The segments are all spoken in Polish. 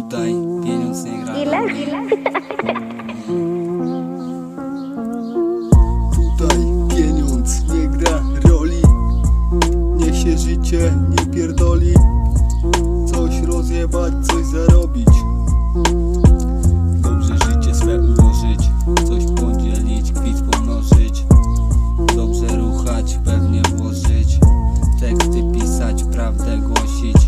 tutaj pieniądz nie gra. Ile? Tutaj pieniądz nie gra roli. Niech się życie nie pierdoli. Coś rozjebać, coś zarobić. Dobrze życie swe ułożyć, coś podzielić, kwit pomnożyć. Dobrze ruchać, pewnie włożyć. Teksty pisać, prawdę głosić.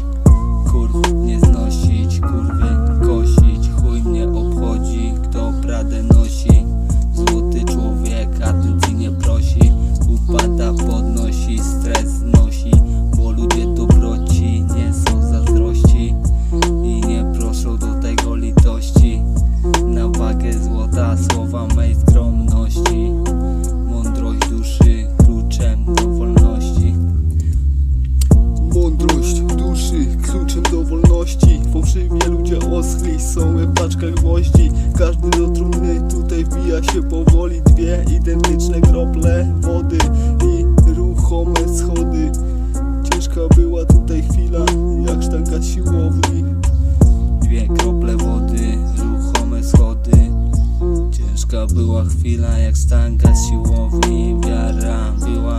Oschli, są jak paczka gwoździ. Każdy do trumny tutaj wbija się powoli Dwie identyczne krople wody i ruchome schody. Ciężka była tutaj chwila, jak sztanka siłowni. Dwie krople wody, ruchome schody. Ciężka była chwila, jak sztanga z siłowni. Wiara była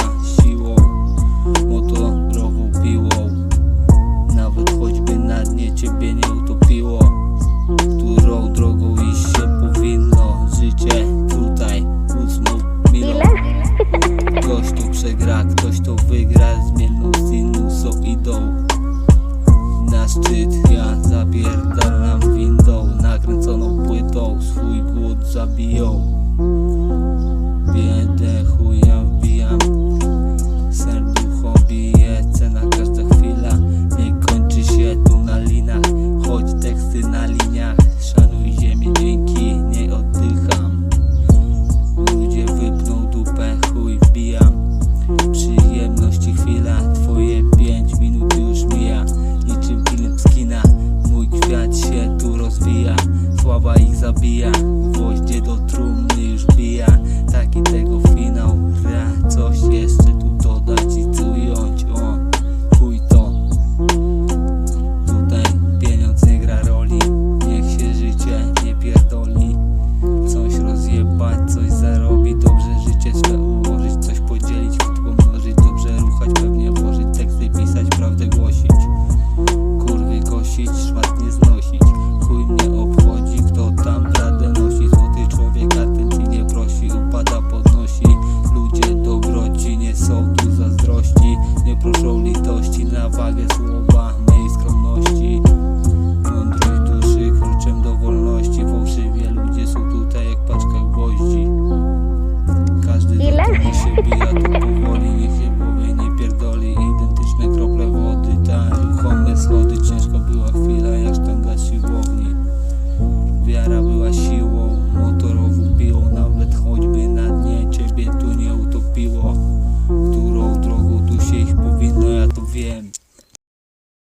zabiją. Biedę chuja wbijam. Serducho bije, cena każda chwila. Nie kończy się tu na linach. Choć teksty na liniach. Szanuj ziemię, dzięki niej oddycham. Ludzie wypną dupę, chuj wbijam. Przyjemności chwila, twoje pięć minut już mija. Niczym film z kina Mój kwiat się tu rozwija. Sława ich zabija trumny już bija Taki tego finał. Ra, coś jeszcze tu dodać i ująć. O, chuj to. Tutaj pieniądz nie gra roli Niech się życie nie pierdoli. Coś rozjebać, coś zarobić Dobrze życie swe Ludzie